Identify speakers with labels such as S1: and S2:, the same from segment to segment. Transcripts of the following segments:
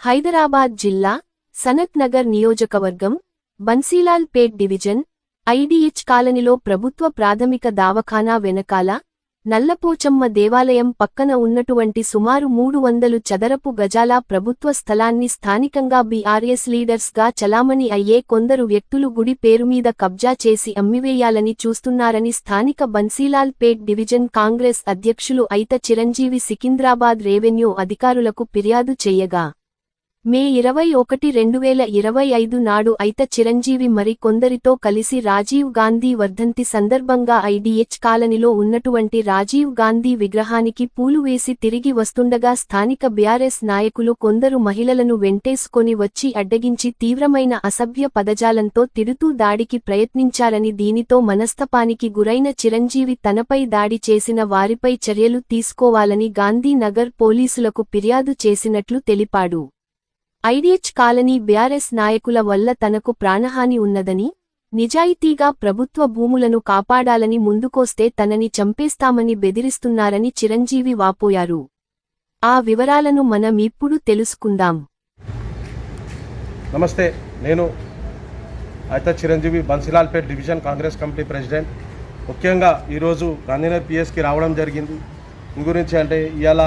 S1: హైదరాబాద్ జిల్లా సనత్ నగర్ నియోజకవర్గం బన్సీలాల్ పేట్ division IDH కాలనీలో ప్రభుత్వ ప్రాథమిక దావఖానా వెనకాల నల్లపోచమ్మ దేవాలయం పక్కన ఉన్నటువంటి సుమారు మూడు వందలు చదరపు గజాల ప్రభుత్వ స్థలాన్ని స్థానికంగా బీఆర్ఎస్ లీడర్స్గా చలామణి అయ్యే కొందరు వ్యక్తులు గుడి పేరుమీద కబ్జా చేసి అమ్మివేయాలని చూస్తున్నారని స్థానిక బన్సీలాల్ పేట్ డివిజన్ కాంగ్రెస్ అధ్యక్షులు అయిత చిరంజీవి సికింద్రాబాద్ రెవెన్యూ అధికారులకు ఫిర్యాదు చేయగా మే ఇరవై ఒకటి రెండు వేల ఇరవై ఐదు నాడు అయిత చిరంజీవి మరి కొందరితో కలిసి రాజీవ్ గాంధీ వర్ధంతి సందర్భంగా ఐడిహెచ్ కాలనీలో ఉన్నటువంటి రాజీవ్ గాంధీ విగ్రహానికి పూలు వేసి తిరిగి వస్తుండగా స్థానిక బీఆర్ఎస్ నాయకులు కొందరు మహిళలను వెంటేసుకొని వచ్చి అడ్డగించి తీవ్రమైన అసభ్య పదజాలంతో తిడుతూ దాడికి ప్రయత్నించారని దీనితో మనస్తపానికి గురైన చిరంజీవి తనపై దాడి చేసిన వారిపై చర్యలు తీసుకోవాలని గాంధీనగర్ పోలీసులకు ఫిర్యాదు చేసినట్లు తెలిపాడు. ఐడిహెచ్ కాలనీ బీఆర్ఎస్ నాయకుల వల్ల తనకు ప్రాణహాని ఉన్నదని నిజాయితీగా ప్రభుత్వ భూములను కాపాడాలని ముందుకొస్తే తనని చంపేస్తామని బెదిరిస్తున్నారని చిరంజీవి వాపోయారు. ఆ వివరాలను మనమిప్పుడు తెలుసుకుందాం.
S2: నమస్తే నేను అయితే Chiranjeevi Bansilalpet division Congress committee president. ముఖ్యంగా ఈరోజు గాంధీనగర్ పిఎస్కి రావడం జరిగింది. గురించి అంటే ఇవాళ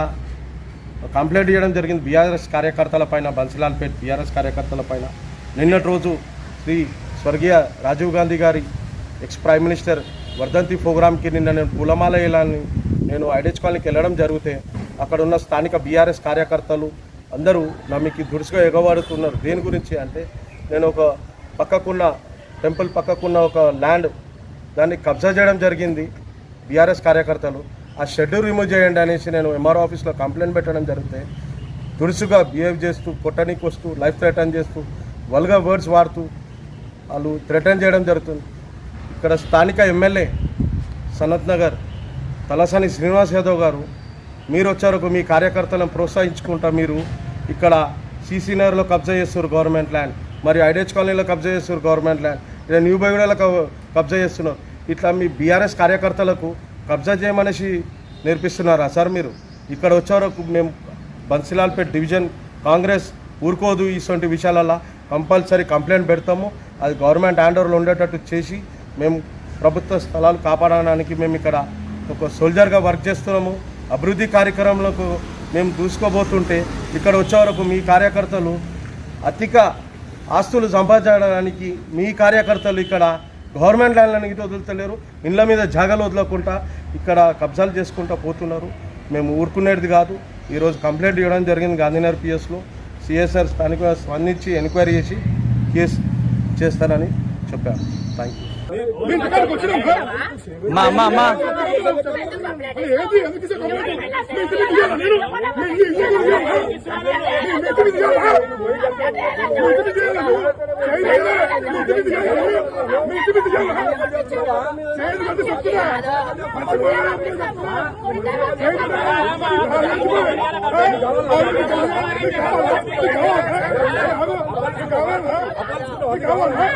S2: కంప్లైంట్ చేయడం జరిగింది. బీఆర్ఎస్ కార్యకర్తల పైన బన్సిలాల్పేట్ బీఆర్ఎస్ కార్యకర్తల పైన. నిన్నటి రోజు శ్రీ స్వర్గీయ రాజీవ్ గాంధీ గారి ఎక్స్ ప్రైమ్ మినిస్టర్ వర్ధంతి ప్రోగ్రామ్కి నిన్న నేను పూలమాల వేయాలని నేను ఐడెచ్ కాలనీకి వెళ్ళడం జరిగితే అక్కడ ఉన్న స్థానిక బీఆర్ఎస్ కార్యకర్తలు అందరూ నమ్మకి దురుసుగా ఎగవాడుతున్నారు. దేని గురించి అంటే నేను ఒక పక్కకున్న టెంపుల్ పక్కకున్న ఒక ల్యాండ్ దాన్ని కబ్జా చేయడం జరిగింది బీఆర్ఎస్ కార్యకర్తలు. ఆ షెడ్ రిమూవ్ చేయండి అనేసి నేను ఎంఆర్ఓ ఆఫీస్లో కంప్లైంట్ పెట్టడం జరిగితే దురుసుగా బిహేవ్ చేస్తూ కొట్టడానికి వస్తూ లైఫ్ థ్రెటన్ చేస్తూ వల్గా వర్డ్స్ వాడుతూ వాళ్ళు థ్రెటన్ చేయడం జరుగుతుంది. ఇక్కడ స్థానిక ఎమ్మెల్యే సనత్ నగర్ తలసాని శ్రీనివాస్ యాదవ్ గారు మీరు వచ్చారు మీ కార్యకర్తలను ప్రోత్సహించుకుంటా మీరు ఇక్కడ సీసీ నగర్లో కబ్జా చేస్తారు గవర్నమెంట్ ల్యాండ్ మరి ఐడిహెచ్ కాలనీలో కబ్జా చేస్తారు గవర్నమెంట్ ల్యాండ్ ఇక్కడ న్యూ బైగూడలో కబ్జా చేస్తున్నారు. ఇట్లా మీ బీఆర్ఎస్ కార్యకర్తలకు కబ్జా చేయమనేసి నేర్పిస్తున్నారా సార్ మీరు? ఇక్కడ వచ్చే వరకు మేము బన్సిలాల్పేట్ డివిజన్ కాంగ్రెస్ ఊరుకోదు ఇటువంటి విషయాలలో. కంపల్సరీ కంప్లైంట్ పెడతాము. అది గవర్నమెంట్ హ్యాండ్ ఓవర్లో ఉండేటట్టు చేసి మేము ప్రభుత్వ స్థలాలు కాపాడడానికి మేము ఇక్కడ ఒక సోల్జర్గా వర్క్ చేస్తున్నాము. అభివృద్ధి కార్యక్రమాలకు మేము దూసుకోబోతుంటే ఇక్కడ వచ్చే వరకు మీ కార్యకర్తలు అధిక ఆస్తులు సంపాదించడానికి మీ కార్యకర్తలు ఇక్కడ గవర్నమెంట్ ల్యాండ్లను ఇటు వదులుతలేరు. ఇండ్ల మీద జాగలు వదలకుండా ఇక్కడ కబ్జాలు చేసుకుంటూ పోతున్నారు. మేము ఊరుకునేది కాదు. ఈరోజు కంప్లైంట్ ఇవ్వడం జరిగింది గాంధీనగర్ పిఎస్లో. సిఎస్ఆర్ స్థానిక స్పందించి ఎంక్వైరీ చేసి కేసు చేస్తారని చెప్పారు. థ్యాంక్ యూ
S3: మా మా మా
S4: ఏది ఎందుకు ఇచ్చే కంప్లైంట్? మీ ఇంటి మీద ఇయ్యాలా నేను? మీ ఇంటి మీద ఇయ్యాలా? మీ ఇంటి మీద ఇయ్యాలా? మీ ఇంటి మీద ఇయ్యాలా నువ్వు? చేయదు కదా? మీ ఇంటి మీద ఇయ్యాలా నువ్వు? మీ ఇంటి మీద ఇయ్యాలా? చేయదు కదా చెప్తున్నా. కావాలా?